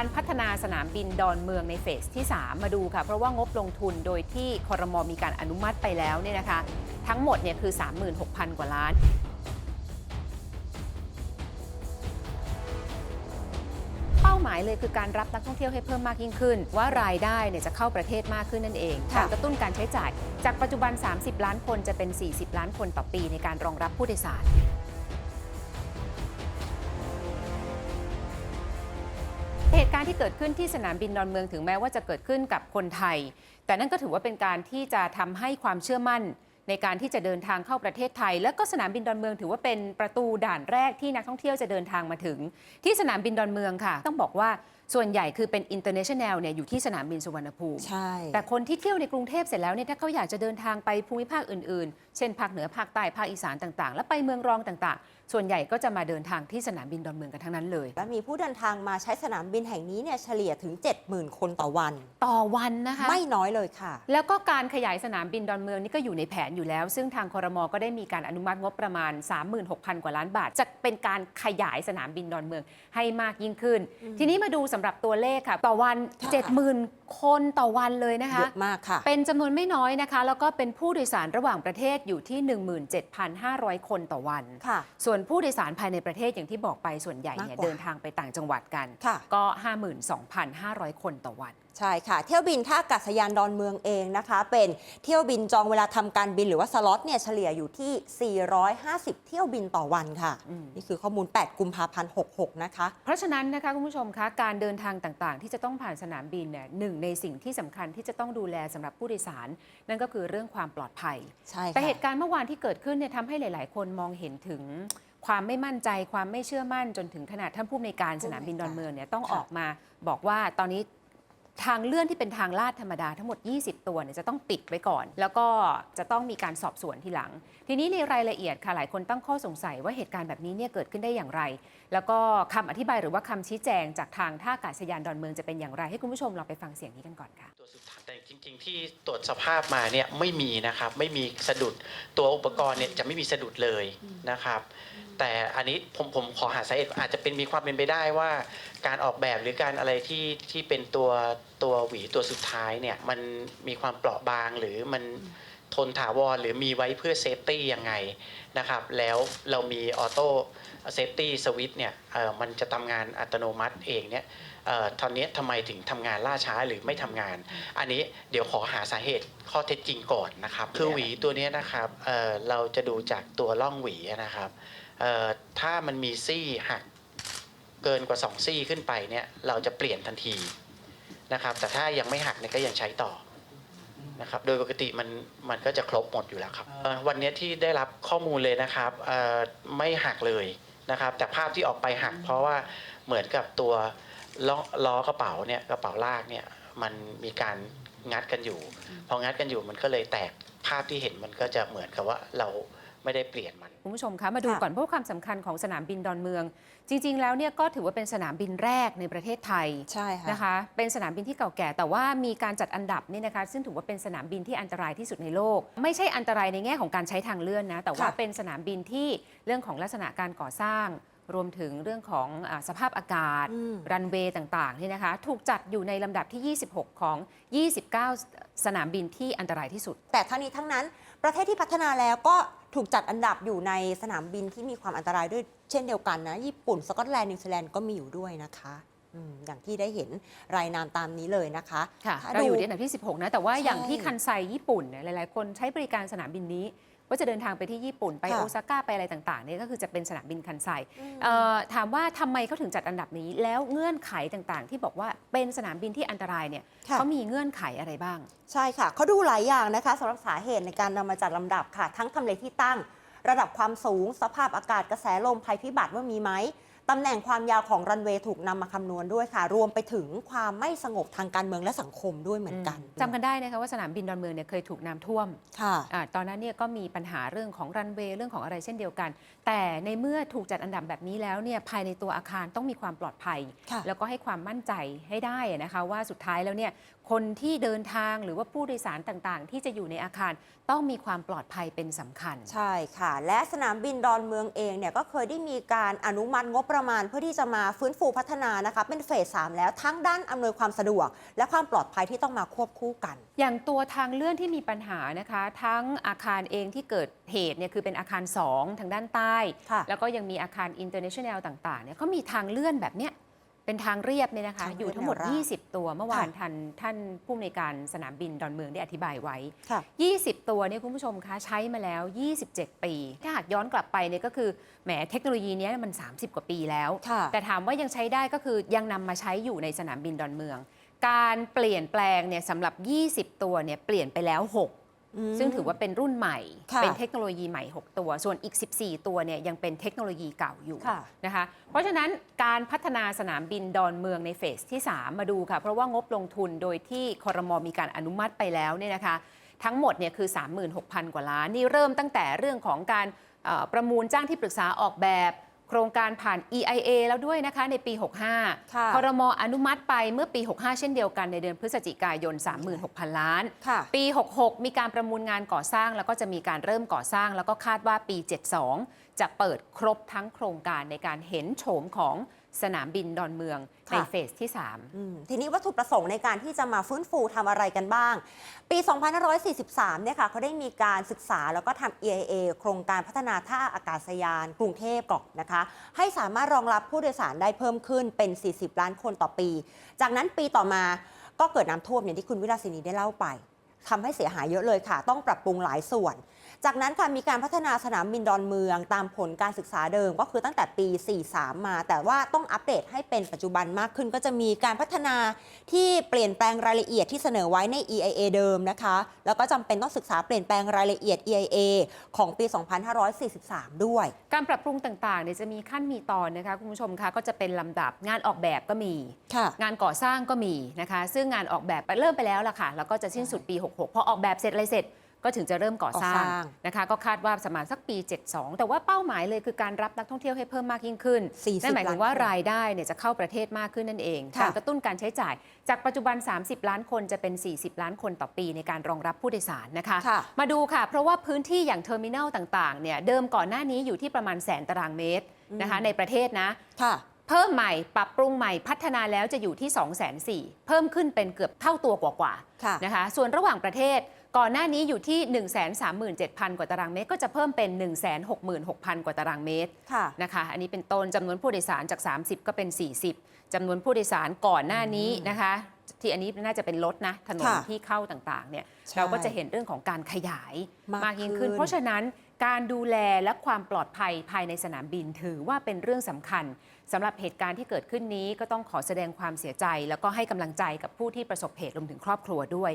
การพัฒนาสนามบินดอนเมืองในเฟสที่ 3 มาดูค่ะ เพราะว่างบลงทุนโดยที่คอรมอมีการอนุมัติไปแล้วเนี่ยนะคะ ทั้งหมดเนี่ยคือ 36,000 กว่าล้านเป้าหมายเลยคือการรับนักท่องเที่ยวให้เพิ่มมากยิ่งขึ้น ว่ารายได้เนี่ยจะเข้าประเทศมากขึ้นนั่นเองค่ะการกระตุ้นการใช้จ่าย จากปัจจุบัน 30 ล้านคนจะเป็น 40 ล้านคนต่อปีในการรองรับผู้โดยสาร เหตุการณ์ที่เกิดขึ้นที่สนามบินดอนเมืองถึงแม้ว่าจะเกิดขึ้นกับคนไทย แต่นั่นก็ถือว่าเป็นการที่จะทำให้ความเชื่อมั่น ในการที่จะเดินทางเข้าประเทศไทย และก็สนามบินดอนเมืองถือว่าเป็นประตูด่านแรกที่นักท่องเที่ยวจะเดินทางมาถึง ที่สนามบินดอนเมืองค่ะ ต้องบอกว่าส่วนใหญ่คือเป็น international เนี่ยอยู่ที่สนามบินสุวรรณภูมิ ใช่ แต่คนที่เที่ยวในกรุงเทพเสร็จแล้วเนี่ยถ้าเขาอยากจะเดินทางไปภูมิภาคอื่น เช่นภาคเหนือภาคใต้ภาคอีสานต่าง ๆ และไปเมืองรองต่างๆ ส่วนใหญ่ก็จะมาเดินทางที่สนามบินดอนเมืองกันทั้งนั้นเลย และมีผู้เดินทางมาใช้สนามบินแห่งนี้เนี่ยเฉลี่ยถึง 70,000 คนต่อวัน ต่อวันนะคะ ไม่น้อยเลยค่ะ แล้วก็การขยายสนามบินดอนเมืองนี่ก็อยู่ในแผนอยู่แล้ว ซึ่งทางคอรมอก็ได้มีการอนุมัติงบประมาณ 36,000 กว่าล้านบาท จะเป็นการขยายสนามบินดอนเมืองให้มากยิ่งขึ้น ทีนี้มาดูสำหรับตัวเลขค่ะ ต่อวันค่ะ70,000 คนต่อวันเลยนะคะเยอะมากค่ะ เป็นจำนวนไม่น้อยนะคะ แล้วก็เป็นผู้โดยสารระหว่างประเทศอยู่ที่ 17,500 คนต่อวันค่ะส่วนผู้โดยสารภายในประเทศอย่างที่บอกไปส่วนใหญ่เนี่ยมากกว่าเดินทางไปต่างจังหวัดกันค่ะก็ 52,500 คนต่อวันใช่ค่ะ เที่ยวบินท่าอากาศยานดอนเมืองเองนะคะ เป็นเที่ยวบินจองเวลาทำการบินหรือว่าสล็อตเนี่ยเฉลี่ยอยู่ที่ 450 เที่ยวบินต่อวันค่ะอืมนี่คือข้อมูล 8 กุมภาพันธ์ 66 นะคะ เพราะฉะนั้นนะคะคุณผู้ชมคะการเดินทางต่างๆ ที่จะต้องผ่านสนามบินเนี่ยหนึ่งในสิ่งที่สำคัญที่จะต้องดูแลสำหรับผู้โดยสาร นั่นก็คือเรื่องความปลอดภัย ใช่ค่ะแต่เหตุการณ์เมื่อวานที่เกิดขึ้นเนี่ยทำให้หลาย ๆ คนมองเห็นถึงความไม่มั่นใจความไม่เชื่อมั่นจนถึงขนาดท่านผู้ในวยการสนามบินดอนเมืองเนี่ยต้องค่ะออกมาบอกว่าตอนนี้ ทางเลื่อนที่เป็นทางลาดธรรมดาทั้งหมด 20 ตัวเนี่ยจะต้องปิดไว้ก่อน แล้วก็จะต้องมีการสอบสวนทีหลัง ทีนี้ในรายละเอียดค่ะหลายคนตั้งข้อสงสัยว่าเหตุการณ์แบบนี้เนี่ยเกิดขึ้นได้อย่างไร แล้วก็คำอธิบายหรือว่าคำชี้แจงจากทางท่าอากาศยานดอนเมืองจะเป็นอย่างไร ให้คุณผู้ชมลองไปฟังเสียงนี้กันก่อนค่ะตัวสุดท้ายแต่จริง ๆ ที่ตรวจสภาพมาเนี่ยไม่มีนะครับไม่มีสะดุดตัวอุปกรณ์เนี่ยจะไม่มีสะดุดเลยนะครับ แต่อันนี้ผมผมขอหาสาเหตุอาจจะเป็นมีความเป็นไปได้ว่าการออกแบบหรือการอะไรที่ที่เป็นตัวตัวหวีตัวสุดท้ายเนี่ยมันมีความเปราะบางหรือมันทนถาวรหรือมีไว้เพื่อเซฟตี้ยังไงนะครับ แล้วเรามีออโต้เซฟตี้สวิตเนี่ยเออมันจะทำงานอัตโนมัติเองเนี่ยออตอนนี้ทำไมถึงทำงานล่าช้าหรือไม่ทำงาน อันนี้เดี๋ยวขอหาสาเหตุข้อเท็จจริงก่อนนะครับ คือหวีตัวนี้นะครับเเราจะดูจากตัวร่องหวีนะครับถ้ามันมีซี่หัก เกินกว่า 2 ซี่ขึ้นไปเนี่ยเราจะเปลี่ยนทันทีนะครับ แต่ถ้ายังไม่หักเนี่ยก็ยังใช้ต่อนะครับ โดยปกติมันมันก็จะครบหมดอยู่แล้วครับเอ่อวันเนี้ยที่ได้รับข้อมูลเลยนะครับเอ่อไม่หักเลยนะครับ แต่ภาพที่ออกไปหัก เพราะว่าเหมือนกับตัวล้อล้อกระเป๋าเนี่ยกระเป๋าลากเนี่ยมันมีการงัดกันอยู่ พองัดกันอยู่มันก็เลยแตกภาพที่เห็นมันก็จะเหมือนกับว่าเรา ไม่ได้เปลี่ยนมัน คุณผู้ชมคะมาดูค่ะก่อนเพราะว่าความสำคัญของสนามบินดอนเมือง จริง ๆ แล้วเนี่ยก็ถือว่าเป็นสนามบินแรกในประเทศไทยใช่ค่ะนะคะ เป็นสนามบินที่เก่าแก่ แต่ว่ามีการจัดอันดับนี่นะคะ ซึ่งถือว่าเป็นสนามบินที่อันตรายที่สุดในโลก ไม่ใช่อันตรายในแง่ของการใช้ทางเลื่อนนะแต่ว่าค่ะเป็นสนามบินที่เรื่องของลักษณะการก่อสร้าง รวมถึงเรื่องของอาสภาพอากาศ อืม รันเวย์ต่างๆนี่นะคะ ถูกจัดอยู่ในลำดับที่ 26 ของ 29 สนามบินที่อันตรายที่สุด แต่ทั้งนี้ทั้งนั้นประเทศที่พัฒนาแล้วก็ ถูกจัดอันดับอยู่ในสนามบินที่มีความอันตรายด้วยเช่นเดียวกันนะ ญี่ปุ่น สกอตแลนด์ นิวซีแลนด์ก็มีอยู่ด้วยนะคะอืมอย่างที่ได้เห็นรายนามตามนี้เลยนะคะค่ะถ้าเราดูอยู่ที่อันดับที่ 16 นะ แต่ว่าใช่อย่างที่คันไซญี่ปุ่นเนี่ยหลาย ๆ คนใช้บริการสนามบินนี้ ว่าจะเดินทางไปที่ญี่ปุ่นไปค่ะ โอซาก้าไปอะไรต่างๆเนี่ยก็คือจะเป็นสนามบินคันไซอืมเอ่อถามว่าทำไมเขาถึงจัดอันดับนี้ แล้วเงื่อนไขต่างๆ ที่บอกว่าเป็นสนามบินที่อันตรายเนี่ยค่ะ เขามีเงื่อนไขอะไรบ้าง ใช่ค่ะ เขาดูหลายอย่างนะคะสำหรับสาเหตุในการนำมาจัดลำดับค่ะ ทั้งทำเลที่ตั้ง ระดับความสูง สภาพอากาศกระแสลมภัยพิบัติว่ามีไหม ตำแหน่งความยาวของรันเวย์ถูกนำมาคำนวณด้วยค่ะ รวมไปถึงความไม่สงบทางการเมืองและสังคมด้วยเหมือนกันจำกันได้นะคะว่าสนามบินดอนเมืองเนี่ยเคยถูกน้ำท่วมค่ะ อาตอนนั้นเนี่ยก็มีปัญหาเรื่องของรันเวย์เรื่องของอะไรเช่นเดียวกัน แต่ในเมื่อถูกจัดอันดับแบบนี้แล้วเนี่ยภายในตัวอาคารต้องมีความปลอดภัย ค่ะ แล้วก็ให้ความมั่นใจให้ได้นะคะว่าสุดท้ายแล้วเนี่ย คนที่เดินทางหรือว่าผู้โดยสารต่างๆ ที่จะอยู่ในอาคารต้องมีความปลอดภัยเป็นสำคัญ ใช่ค่ะ และสนามบินดอนเมืองเองเนี่ยก็เคยได้มีการอนุมัติงบประมาณเพื่อที่จะมาฟื้นฟูพัฒนานะคะเป็นเฟสสามแล้วทั้งด้านอำนวยความสะดวก และความปลอดภัยที่ต้องมาควบคู่กัน อย่างตัวทางเลื่อนที่มีปัญหานะคะ ทั้งอาคารเองที่เกิดเหตุเนี่ยคือเป็นอาคาร 2 ทางด้านใต้ ค่ะ แล้วก็ยังมีอาคาร international ต่างๆเนี่ยเขามีทางเลื่อนแบบเนี้ย เป็นทางเรียบเนี่ยนะคะ ทางเลื่อนอยู่ทั้งหมด แนวราบ20 ตัวเมื่อวานค่ะ ท่านท่านผู้อำนวยการสนามบินดอนเมืองได้อธิบายไว้ ค่ะ 20 ตัวเนี่ยคุณผู้ชมคะใช้มาแล้ว 27 ปี ถ้าหากย้อนกลับไปเนี่ยก็คือแหมเทคโนโลยีเนี้ยมัน 30 กว่าปีแล้ว ค่ะ แต่ถามว่ายังใช้ได้ก็คือยังนำมาใช้อยู่ในสนามบินดอนเมือง การเปลี่ยนแปลงเนี่ยสำหรับ 20 ตัวเนี่ยเปลี่ยนไปแล้ว6ม ซึ่งถือว่าเป็นรุ่นใหม่ค่ะเป็นเทคโนโลยีใหม่ 6 ตัว ส่วนอีก 14 ตัวเนี่ยยังเป็นเทคโนโลยีเก่าอยู่ค่ะนะคะ เพราะฉะนั้นการพัฒนาสนามบินดอนเมืองในเฟสที่ 3 มาดูค่ะ เพราะว่างบลงทุนโดยที่คอรมอมีการอนุมัติไปแล้วเนี่ยนะคะ ทั้งหมดเนี่ยคือ 36,000 กว่าล้าน นี่เริ่มตั้งแต่เรื่องของการเอ่อประมูลจ้างที่ปรึกษาออกแบบ โครงการผ่าน EIA แล้วด้วยนะคะในปี 65ค่ะคอรมออนุมัติไปเมื่อปี 65 เช่นเดียวกันในเดือนพฤศจิกายน 36,000 ล้านค่ะปี 66 มีการประมูลงานก่อสร้าง แล้วก็จะมีการเริ่มก่อสร้าง แล้วก็คาดว่าปี 72 จะเปิดครบทั้งโครงการในการเห็นโฉมของสนามบินดอนเมืองในค่ะเฟสที่อืมทีนี้วัตถุประสงค์ในการที่จะมาฟื้นฟูทำอะไรกันบ้าง ปี 2543 เนี่ยค่ะเขาได้มีการศึกษาแล้วก็ทำ EIA โครงการพัฒนาท่าอากาศยาน กรุงเทพก่อนนะคะ ให้สามารถรองรับผู้โดยสารได้เพิ่มขึ้นเป็น 40 ล้านคนต่อปี จากนั้นปีต่อมาก็เกิดน้ำท่วมอย่างที่คุณวิลาสินีได้เล่าไปทำให้เสียหายเยอะเลยค่ะ ต้องปรับปรุงหลายส่วน จากนั้นค่ะมีการพัฒนาสนามบินดอนเมืองตามผลการศึกษาเดิมก็คือตั้งแต่ปี 43 มา แต่ว่าต้องอัปเดตให้เป็นปัจจุบันมากขึ้น ก็จะมีการพัฒนาที่เปลี่ยนแปลงรายละเอียดที่เสนอไว้ใน EIA เดิมนะคะ แล้วก็จำเป็นต้องศึกษาเปลี่ยนแปลงรายละเอียด EIA ของปี 2543 ด้วย3การปรับปรุงต่างๆเนี่ยจะมีขั้นมีตอนนะคะคุณผู้ชมคะก็จะเป็นลำดับงานออกแบบก็มีค่ะงานก่อสร้างก็มีนะคะ ซึ่งงานออกแบบเริ่มไปแล้วล่ะค่ะแล้วก็จะสิ้นสุดปี 66พอออกแบบเสร็จอะไรเสร็จ ก็ถึงจะเริ่มก่อสร้าก่งอสร้างนะคะ ก็คาดว่าประมาณสักปี 72 แต่ว่าเป้าหมายเลยคือการรับนักท่องเที่ยวให้เพิ่มมากยิ่งขึ้น40นั่นหมายถึงว่าล้านคนรายได้เนี่ยจะเข้าประเทศมากขึ้นนั่นเองค่ะการกระตุ้นการใช้จ่าย จากปัจจุบัน 30 ล้านคนจะเป็น 40 ล้านคนต่อปีในการรองรับผู้โดยสารนะคะค่ะมาดูค่ะ เพราะว่าพื้นที่อย่างเทอร์มินัลต่างๆเนี่ยเดิมก่อนหน้านี้อยู่ที่ประมาณแสนตารางเมตรนะคะในประเทศนะค่ะเพิ่มใหม่ปรับปรุงใหม่พัฒนาแล้วจะอยู่ที่ 2 4 0 0 0 0เพิ่มขึ้นเป็นเกือบเท่าตัวกว่าค่ะๆนะคะ ส่วนระหว่างประเทศ ก่อนหน้านี้อยู่ที่ 137,000 กว่าตารางเมตร ก็จะเพิ่มเป็น 166,000 กว่าตารางเมตรค่ะนะคะอันนี้เป็นต้นจำนวนผู้โดยสารจาก 30 ก็เป็น 40จำนวนผู้โดยสารก่อนหน้านี้นะคะ ที่อันนี้น่าจะเป็นรถนะถนนค่ะที่เข้าต่างๆเนี่ยใช่เราก็จะเห็นเรื่องของการขยายมากมากยิ่งขึ้น ขึ้น เพราะฉะนั้นการดูแลและความปลอดภัยภายในสนามบินถือว่าเป็นเรื่องสำคัญสำหรับเหตุการณ์ที่เกิดขึ้นนี้ก็ต้องขอแสดงความเสียใจ แล้วก็ให้กำลังใจกับผู้ที่ประสบเหตุรวมถึงครอบครัวด้วย